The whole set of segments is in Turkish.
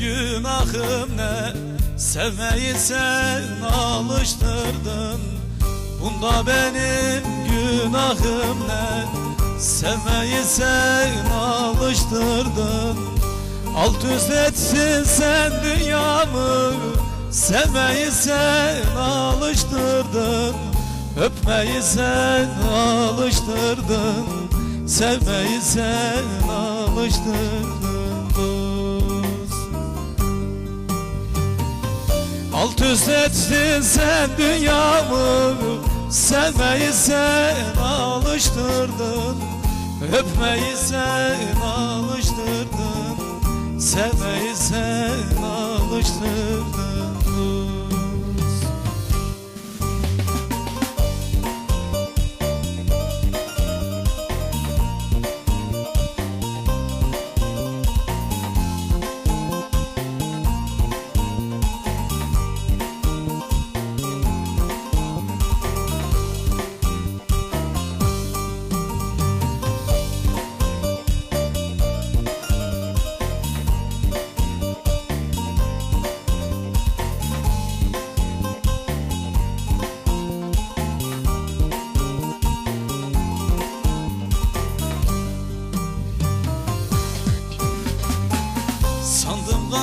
günahım ne? Sevmeyi sen alıştırdın. Bunda benim günahım ne? Sevmeyi sen alıştırdın. Alt üst etsin sen dünyamı. Sevmeyi sen alıştırdın. Öpmeyi sen alıştırdın. Sevmeyi sen alıştırdın Alt üst etsin sen dünyamı Sevmeyi sen alıştırdın. Öpmeyi sen alıştırdın Sevmeyi sen alıştırdın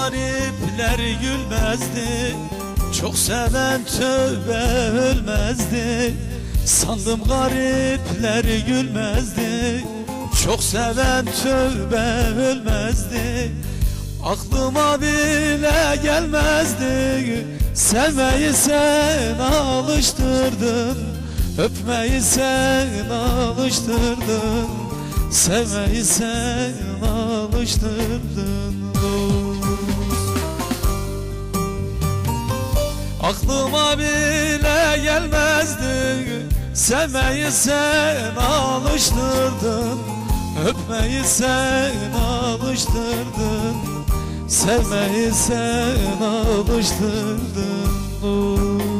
garipler gülmezdi Çok seven tövbe ölmezdi. Sandım garipler gülmezdi Çok seven tövbe ölmezdi. Aklıma bile gelmezdi Sevmeyi sen alıştırdın. Öpmeyi sen alıştırdın Sevmeyi sen alıştırdın. dost. Aklıma bile gelmezdi. Sevmeyi sen alıştırdın. Öpmeyi sen alıştırdın. Sevmeyi sen alıştırdın. Dost.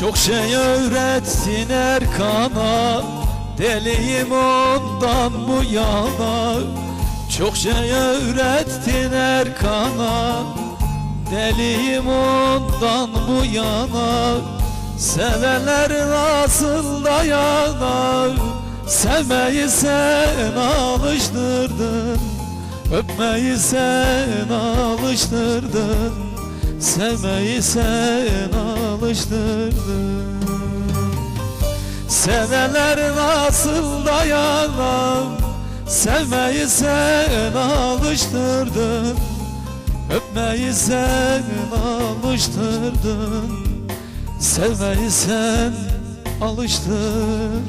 Çok şey öğrettin Erkan'a Deliyim ondan bu yana. Çok şey öğrettin Erkan'a Deliyim ondan bu yana. Sevenler nasıl dayanar Sevmeyi sen alıştırdın Öpmeyi sen alıştırdın Sevmeyi sen alıştırdın. Sevenler nasıl dayanar Sevmeyi sen alıştırdın. Öpmeyi sen alıştırdın. Sevmeyi sen alıştırdın